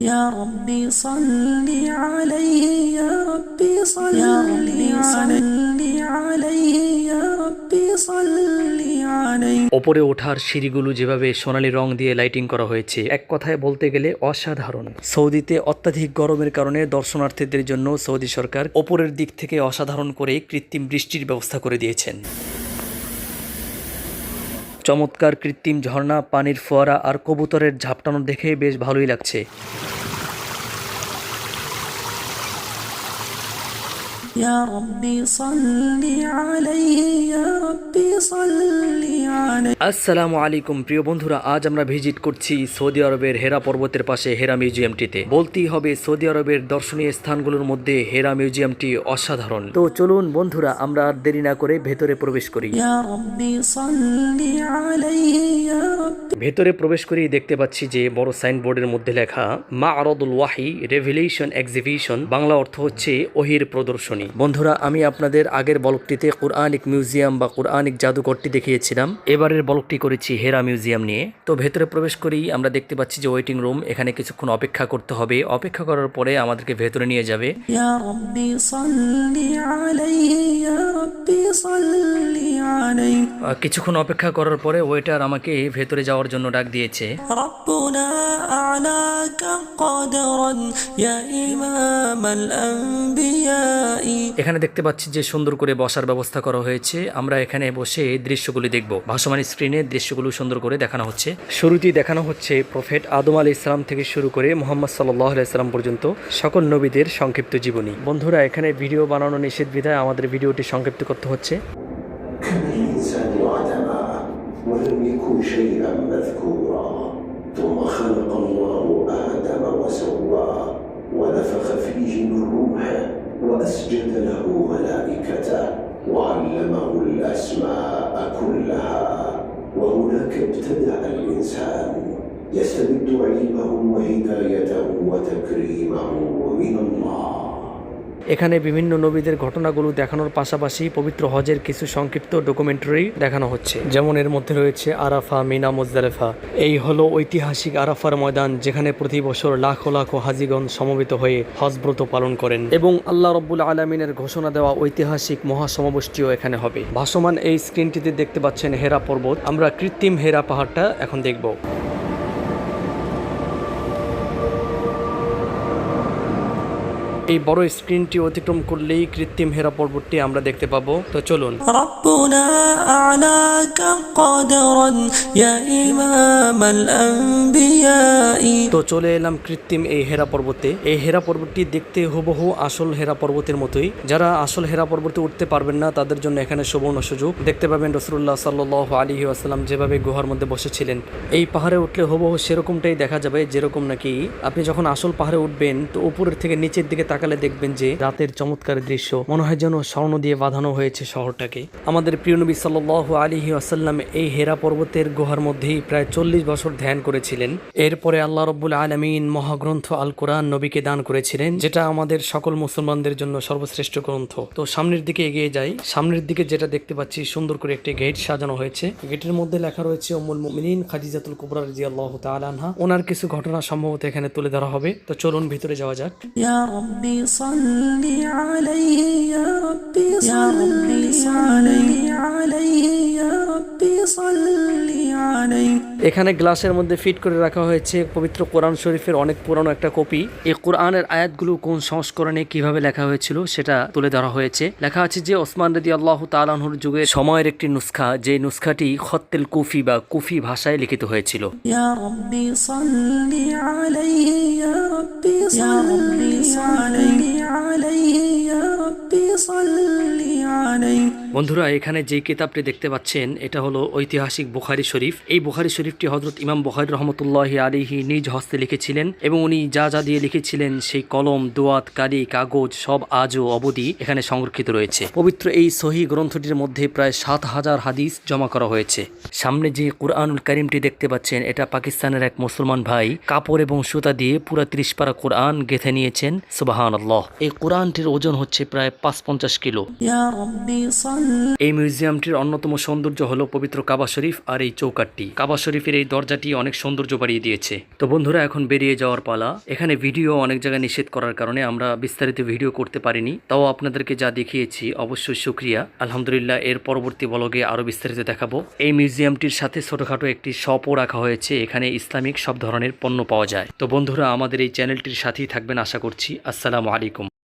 يا ربي صل عليه يا ربي صل يا ربي صل عليه يا ربي صل عليه ওপরে ওঠার সিঁড়িগুলো যেভাবে সোনালী রং দিয়ে লাইটিং করা হয়েছে এক কথায় বলতে গেলে অসাধারণ সৌদিতে অত্যাধিক গরমের কারণে দর্শনার্থীদের জন্য সৌদি সরকার ওপরের দিক থেকে অসাধারণ করে কৃত্রিম বৃষ্টির ব্যবস্থা করে দিয়েছেন চমৎকার কৃত্রিম ঝর্ণা পানির ফোয়ারা আর কবুতরের ঝাপটানো দেখে বেশ ভালোই লাগছে। يا ربي صل عليه يا ربي صل عليه আসসালামু আলাইকুম প্রিয় বন্ধুরা আজ আমরা ভিজিট করছি সৌদি আরবের হেরা পর্বতের পাশে হেরা মিউজিয়ামটিতে বলতেই হবে সৌদি আরবের দর্শনীয় স্থানগুলোর মধ্যে হেরা মিউজিয়ামটি অসাধারণ তো চলুন বন্ধুরা আমরা আর দেরি না করে ভেতরে প্রবেশ করি يا ربي صل عليه يا ربي ভেতরে প্রবেশ করেই দেখতে পাচ্ছি যে বড় সাইনবোর্ডের মধ্যে লেখা মা আরদুল ওয়াহি রেভিলেশন এক্সিবিশন বাংলা অর্থ হচ্ছে ওহির প্রদর্শনী করি বন্ধুরা, আমি আপনাদের আগের বলকটিতে কোরআনিক মিউজিয়াম বা কোরআনিক জাদুঘরটি দেখিয়েছিলাম। এবারের বলকটি করেছি হেরা মিউজিয়াম নিয়ে। তো ভেতরে প্রবেশ করেই আমরা দেখতে পাচ্ছি যে ওয়েটিং রুম, এখানে কিছুক্ষণ অপেক্ষা করতে হবে। অপেক্ষা করার পরে আমাদেরকে ভেতরে নিয়ে যাবে। ইয়া সাল্লি আলাইহি ইয়া সাল্লি কিছুক্ষণ অপেক্ষা করার পরে ওয়েটার আমাকে ভেতরে যাওয়ার জন্য ডাক দিয়েছে। এখানে দেখতে পাচ্ছি যে সুন্দর করে বসার ব্যবস্থা করা হয়েছে। আমরা এখানে বসে দৃশ্যগুলি দেখব। ভাসমান স্ক্রিনে দৃশ্যগুলো সুন্দর করে দেখানো হচ্ছে। শুরুতেই দেখানো হচ্ছে প্রফেট আদম আলী ইসলাম থেকে শুরু করে মোহাম্মদ সাল্লাহ ইসলাম পর্যন্ত সকল নবীদের সংক্ষিপ্ত জীবনী। বন্ধুরা এখানে ভিডিও বানানো নিষেধ বিধায় আমাদের ভিডিওটি সংক্ষিপ্ত করতে হচ্ছে। كان الإنسان عدما ولم يكن شيئا مذكورا. ثم خلق الله آدم وسواه ونفخ فيه من روحه وأسجد له ملائكته وعلمه الأسماء كلها. وهناك ابتدأ الإنسان يستمد علمه وهدايته وتكريمه من الله. এখানে বিভিন্ন নবীদের ঘটনাগুলো দেখানোর পাশাপাশি পবিত্র হজের কিছু সংক্ষিপ্ত ডকুমেন্টারি দেখানো হচ্ছে। যেমন এর মধ্যে রয়েছে আরাফা, মিনা, মুজদালেফা। এই হলো ঐতিহাসিক আরাফার ময়দান যেখানে প্রতি বছর লাখো লাখো হাজিগণ সমবেত হয়ে হজব্রত পালন করেন এবং আল্লাহ রব্বুল আলমিনের ঘোষণা দেওয়া ঐতিহাসিক মহাসমাবেশটিও এখানে হবে। ভাসমান এই স্ক্রিনটিতে দেখতে পাচ্ছেন হেরা পর্বত। আমরা কৃত্রিম হেরা পাহাড়টা এখন দেখব। এই বড় স্ক্রিনটি অতিক্রম করলেই কৃত্রিম হেরা পর্বতটি আমরা দেখতে পাবো তো চলুন ربنا أعلاك قدرا يا إمام الأنبياء তো চলে এলাম কৃত্রিম এই হেরা পর্বতে এই হেরা পর্বতটি দেখতে হুবহু আসল হেরা পর্বতের মতোই যারা আসল হেরা পর্বতে উঠতে পারবেন না তাদের জন্য এখানে সুবর্ণ সুযোগ দেখতে পাবেন রসুল্লাহ সাল্লাহ আলী আসালাম যেভাবে গুহার মধ্যে বসেছিলেন এই পাহাড়ে উঠলে হুবহু সেরকমটাই দেখা যাবে যেরকম নাকি আপনি যখন আসল পাহাড়ে উঠবেন তো উপরের থেকে নিচের দিকে তাকালে দেখবেন যে রাতের চমৎকার দৃশ্য মনে হয় যেন স্বর্ণ দিয়ে বাঁধানো হয়েছে শহরটাকে। আমাদের প্রিয় নবী আলী আসাল্লাম এই হেরা পর্বতের গুহার মধ্যেই প্রায় চল্লিশ বছর ধ্যান করেছিলেন। এরপরে আল্লাহ রব্বুল আলমিন মহাগ্রন্থ আল কোরআন নবীকে দান করেছিলেন, যেটা আমাদের সকল মুসলমানদের জন্য সর্বশ্রেষ্ঠ গ্রন্থ। তো সামনের দিকে এগিয়ে যাই। সামনের দিকে যেটা দেখতে পাচ্ছি, সুন্দর করে একটি গেট সাজানো হয়েছে। গেটের মধ্যে লেখা রয়েছে অমুল মুমিনিন খাদিজাতুল কুবরা রাদিয়াল্লাহু তাআলা আনহা। ওনার কিছু ঘটনা সম্ভবত এখানে তুলে ধরা হবে। তো চলুন ভিতরে যাওয়া যাক। ربي صل عليه يا ربي صل عليه يا ربي صل এখানে গ্লাসের মধ্যে ফিট করে রাখা হয়েছে পবিত্র কোরআন শরীফের অনেক পুরানো একটা কপি এই কোরআনের আয়াতগুলো কোন সংস্করণে কিভাবে লেখা হয়েছিল সেটা তুলে ধরা হয়েছে লেখা আছে যে ওসমান রদি আল্লাহ তালাহুর যুগের সময়ের একটি নুসখা যে নুসখাটি খত্তেল কুফি বা কুফি ভাষায় লিখিত হয়েছিল يا ربي صل عليه বন্ধুরা, এখানে যে কিতাবটি দেখতে পাচ্ছেন, এটা হলো ঐতিহাসিক বুখারি শরীফ। এই বুখারি শরীফটি হজরত ইমাম বুখারি রহমতুল্লাহ আলিহি নিজ হস্তে লিখেছিলেন এবং উনি যা যা দিয়ে লিখেছিলেন, সেই কলম, দোয়াত কালি কাগজ, সব আজও অবধি এখানে সংরক্ষিত রয়েছে। পবিত্র এই সহি গ্রন্থটির মধ্যে প্রায় সাত হাজার হাদিস জমা করা হয়েছে। সামনে যে কোরআনুল করিমটি দেখতে পাচ্ছেন, এটা পাকিস্তানের এক মুসলমান ভাই কাপড় এবং সুতা দিয়ে পুরা ত্রিশ পারা কোরআন গেঁথে নিয়েছেন। সুবাহান এই কোরআনটির ওজন হচ্ছে প্রায় পাঁচ পঞ্চাশ কিলো। এই মিউজিয়ামটির অন্যতম সৌন্দর্য হলো পবিত্র কাবা শরীফ আর এই চৌকাটটি কাবা শরীফের এই দরজাটি অনেক সৌন্দর্য বাড়িয়ে দিয়েছে। তো বন্ধুরা, এখন বেরিয়ে যাওয়ার পালা। এখানে ভিডিও অনেক জায়গায় নিষেধ করার কারণে আমরা বিস্তারিত ভিডিও করতে পারিনি। তাও আপনাদেরকে যা দেখিয়েছি, অবশ্যই সুক্রিয়া আলহামদুলিল্লাহ, এর পরবর্তী বলগে আরও বিস্তারিত দেখাবো। এই মিউজিয়ামটির সাথে ছোটখাটো একটি শপও রাখা হয়েছে। এখানে ইসলামিক সব ধরনের পণ্য পাওয়া যায়। তো বন্ধুরা, আমাদের এই চ্যানেলটির সাথেই থাকবেন, আশা করছি। আসসালামু আলাইকুম।